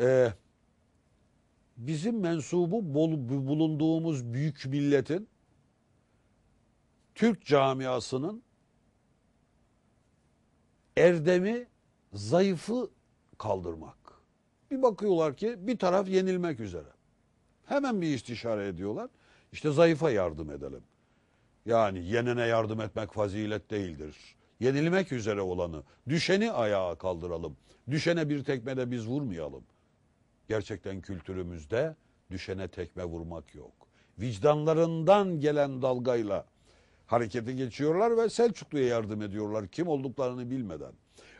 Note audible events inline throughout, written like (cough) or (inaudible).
Ee, bizim mensubu bol- bulunduğumuz büyük milletin Türk camiasının erdemi zayıfı kaldırmak. Bir bakıyorlar ki bir taraf yenilmek üzere. Hemen bir istişare ediyorlar. İşte zayıfa yardım edelim. Yani yenene yardım etmek fazilet değildir. Yenilmek üzere olanı, düşeni ayağa kaldıralım. Düşene bir tekme de biz vurmayalım. Gerçekten kültürümüzde düşene tekme vurmak yok. Vicdanlarından gelen dalgayla harekete geçiyorlar ve Selçuklu'ya yardım ediyorlar kim olduklarını bilmeden.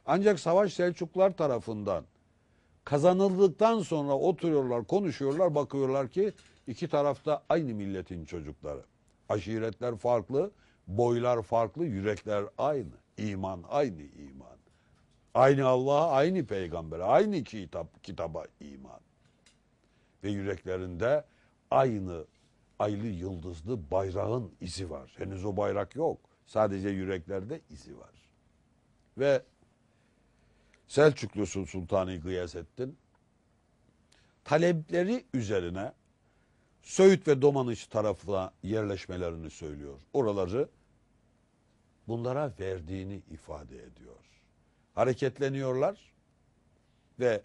Ancak savaş Selçuklular tarafından kazanıldıktan sonra oturuyorlar, konuşuyorlar, bakıyorlar ki iki tarafta aynı milletin çocukları. Aşiretler farklı, boylar farklı, yürekler aynı. İman aynı iman. Aynı Allah'a, aynı peygambere, aynı kitap, kitaba iman. Ve yüreklerinde aynı aylı yıldızlı bayrağın izi var. Henüz o bayrak yok. Sadece yüreklerde izi var. Ve Selçuklu Sultanı Gıyasettin talepleri üzerine Söğüt ve Domaniç tarafına yerleşmelerini söylüyor. Oraları bunlara verdiğini ifade ediyor. Hareketleniyorlar ve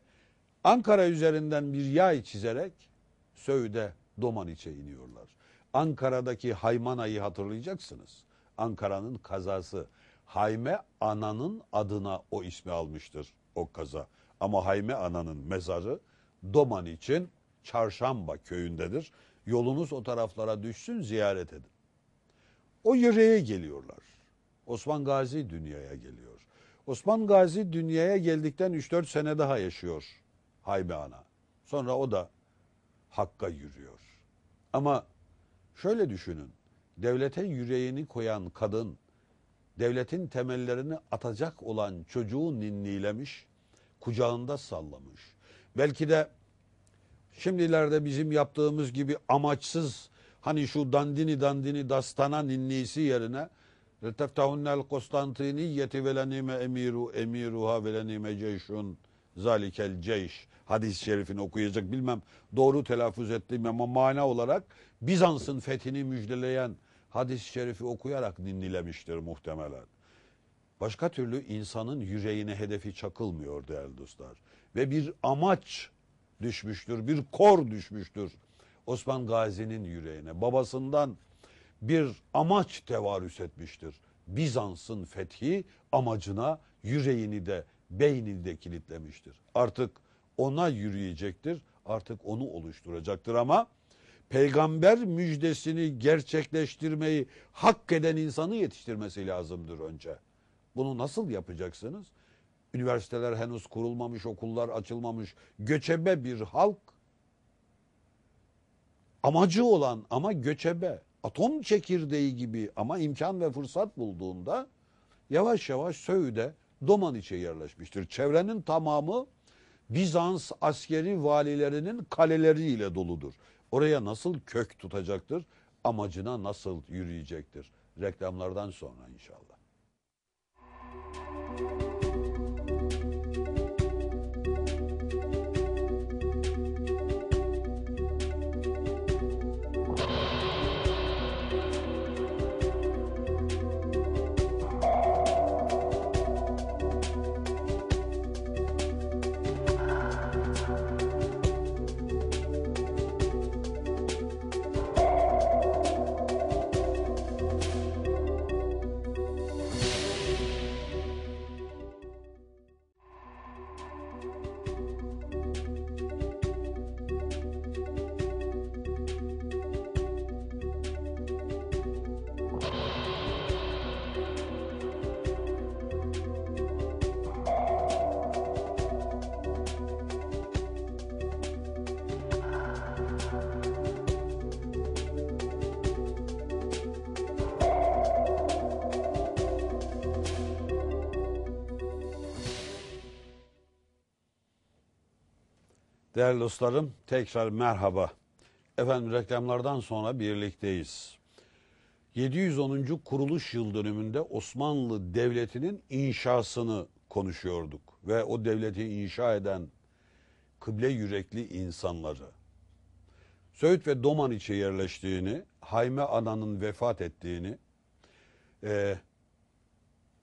Ankara üzerinden bir yay çizerek Söğüt'e Domaniç'e iniyorlar. Ankara'daki Haymana'yı hatırlayacaksınız. Ankara'nın kazası. Hayme Ana'nın adına o ismi almıştır o kaza. Ama Hayme Ana'nın mezarı Domaniç'in Çarşamba köyündedir. Yolunuz o taraflara düşsün ziyaret edin. O yüreğe geliyorlar. Osman Gazi dünyaya geliyor. Osman Gazi dünyaya geldikten 3-4 sene daha yaşıyor Haybe Ana. Sonra o da Hakk'a yürüyor. Ama şöyle düşünün. Devlete yüreğini koyan kadın, devletin temellerini atacak olan çocuğu ninnilemiş, kucağında sallamış. Belki de şimdilerde bizim yaptığımız gibi amaçsız hani şu dandini dandini dastana ninnisi yerine Ve lenime emiru emiruha ve lenime ceyşun zalikel ceyş hadis-i şerifini okuyacak bilmem doğru telaffuz ettiğim ama mana olarak Bizans'ın fethini müjdeleyen hadis-i şerifi okuyarak ninnilemiştir muhtemelen. Başka türlü insanın yüreğine hedefi çakılmıyor değerli dostlar. Ve bir amaç düşmüştür, bir kor düşmüştür Osman Gazi'nin yüreğine. Babasından bir amaç tevarüs etmiştir. Bizans'ın fethi amacına yüreğini de beynini de kilitlemiştir. Artık ona yürüyecektir. Artık onu oluşturacaktır ama peygamber müjdesini gerçekleştirmeyi hak eden insanı yetiştirmesi lazımdır önce. Bunu nasıl yapacaksınız? Üniversiteler henüz kurulmamış, okullar açılmamış, göçebe bir halk amacı olan ama göçebe, atom çekirdeği gibi ama imkan ve fırsat bulduğunda yavaş yavaş Söğüt'e Domaniç'e yerleşmiştir. Çevrenin tamamı Bizans askeri valilerinin kaleleriyle doludur. Oraya nasıl kök tutacaktır? Amacına nasıl yürüyecektir? Reklamlardan sonra inşallah. Değerli dostlarım tekrar merhaba. Efendim reklamlardan sonra birlikteyiz. 710. kuruluş yıl dönümünde Osmanlı Devleti'nin inşasını konuşuyorduk. Ve o devleti inşa eden kıble yürekli insanları. Söğüt ve Domaniç'e yerleştiğini, Hayme Ana'nın vefat ettiğini, e,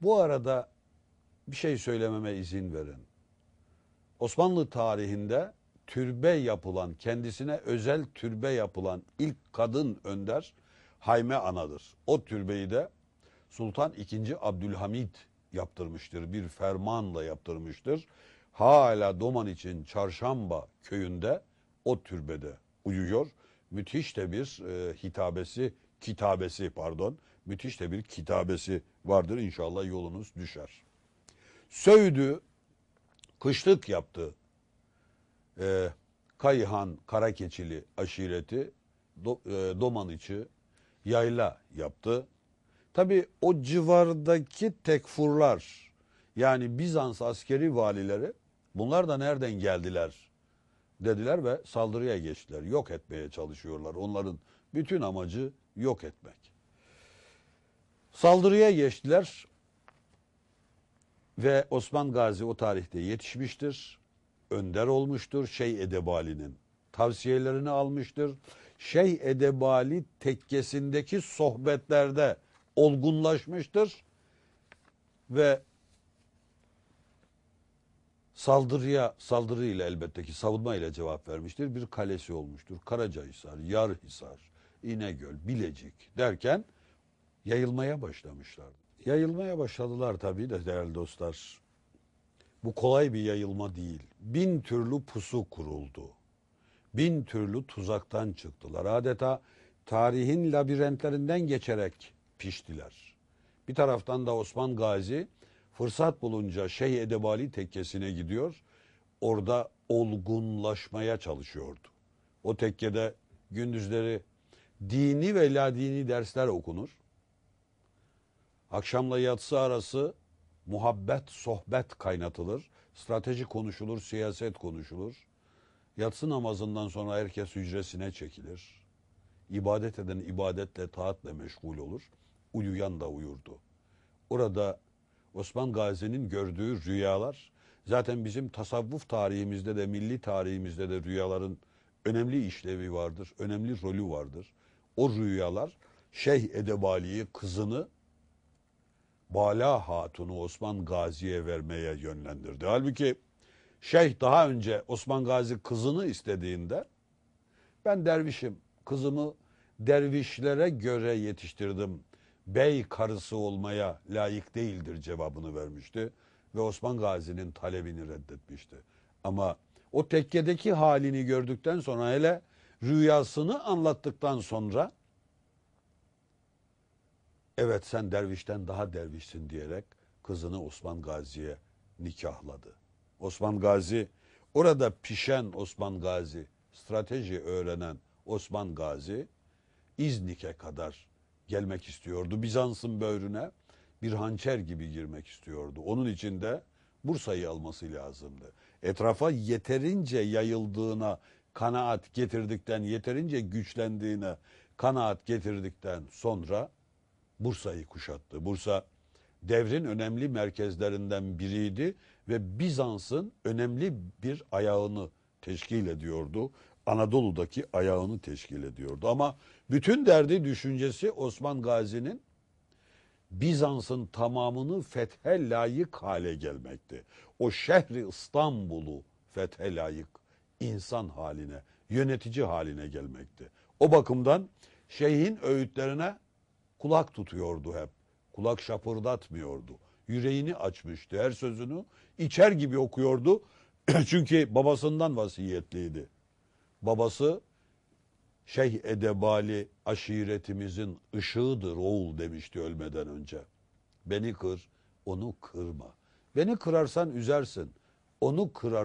bu arada bir şey söylememe izin verin. Osmanlı tarihinde türbe yapılan, kendisine özel türbe yapılan ilk kadın önder Hayme Ana'dır. O türbeyi de Sultan II. Abdülhamid yaptırmıştır. Bir fermanla yaptırmıştır. Hala Doman için Çarşamba köyünde o türbede uyuyor. Müthiş de bir e, hitabesi, kitabesi pardon. Müthiş de bir kitabesi vardır. İnşallah yolunuz düşer. Söğüdü kışlık yaptı. E, Kayıhan Karakeçili aşireti do, e, Domaniçi yayla yaptı. Tabi o civardaki tekfurlar yani Bizans askeri valileri bunlar da nereden geldiler dediler ve saldırıya geçtiler. Yok etmeye çalışıyorlar. Onların bütün amacı yok etmek. Saldırıya geçtiler ve Osman Gazi o tarihte yetişmiştir. Önder olmuştur Şeyh Edebali'nin. Tavsiyelerini almıştır. Şeyh Edebali tekkesindeki sohbetlerde olgunlaşmıştır ve saldırıya saldırıyla elbette ki savunma ile cevap vermiştir. Bir kalesi olmuştur. Karacahisar, Yarhisar, İnegöl, Bilecik derken yayılmaya başlamışlar. Yayılmaya başladılar tabii de değerli dostlar. Bu kolay bir yayılma değil. Bin türlü pusu kuruldu. Bin türlü tuzaktan çıktılar. Adeta tarihin labirentlerinden geçerek piştiler. Bir taraftan da Osman Gazi fırsat bulunca Şeyh Edebali tekkesine gidiyor. Orada olgunlaşmaya çalışıyordu. O tekkede gündüzleri dini ve ladini dersler okunur. Akşamla yatsı arası muhabbet, sohbet kaynatılır. Strateji konuşulur, siyaset konuşulur. Yatsı namazından sonra herkes hücresine çekilir. İbadet eden ibadetle, taatle meşgul olur. Uyuyan da uyurdu. Orada Osman Gazi'nin gördüğü rüyalar zaten bizim tasavvuf tarihimizde de milli tarihimizde de rüyaların önemli işlevi vardır, önemli rolü vardır. O rüyalar Şeyh Edebali'yi kızını Bala Hatun'u Osman Gazi'ye vermeye yönlendirdi. Halbuki Şeyh daha önce Osman Gazi kızını istediğinde ben dervişim, kızımı dervişlere göre yetiştirdim. Bey karısı olmaya layık değildir cevabını vermişti ve Osman Gazi'nin talebini reddetmişti. Ama o tekkedeki halini gördükten sonra hele rüyasını anlattıktan sonra evet sen dervişten daha dervişsin diyerek kızını Osman Gazi'ye nikahladı. Osman Gazi orada pişen Osman Gazi, strateji öğrenen Osman Gazi İznik'e kadar gelmek istiyordu. Bizans'ın böğrüne bir hançer gibi girmek istiyordu. Onun için de Bursa'yı alması lazımdı. Etrafa yeterince yayıldığına kanaat getirdikten, yeterince güçlendiğine kanaat getirdikten sonra Bursa'yı kuşattı. Bursa devrin önemli merkezlerinden biriydi ve Bizans'ın önemli bir ayağını teşkil ediyordu. Anadolu'daki ayağını teşkil ediyordu. Ama bütün derdi düşüncesi Osman Gazi'nin Bizans'ın tamamını fethe layık hale gelmekti. O şehri İstanbul'u fethe layık insan haline, yönetici haline gelmekti. O bakımdan şeyhin öğütlerine kulak tutuyordu hep. Kulak şapırdatmıyordu. Yüreğini açmıştı. Her sözünü içer gibi okuyordu. (clears throat) Çünkü babasından vasiyetliydi. Babası Şeyh Edebali aşiretimizin ışığıdır oğul demişti ölmeden önce. Beni kır, onu kırma. Beni kırarsan üzersin. Onu kırar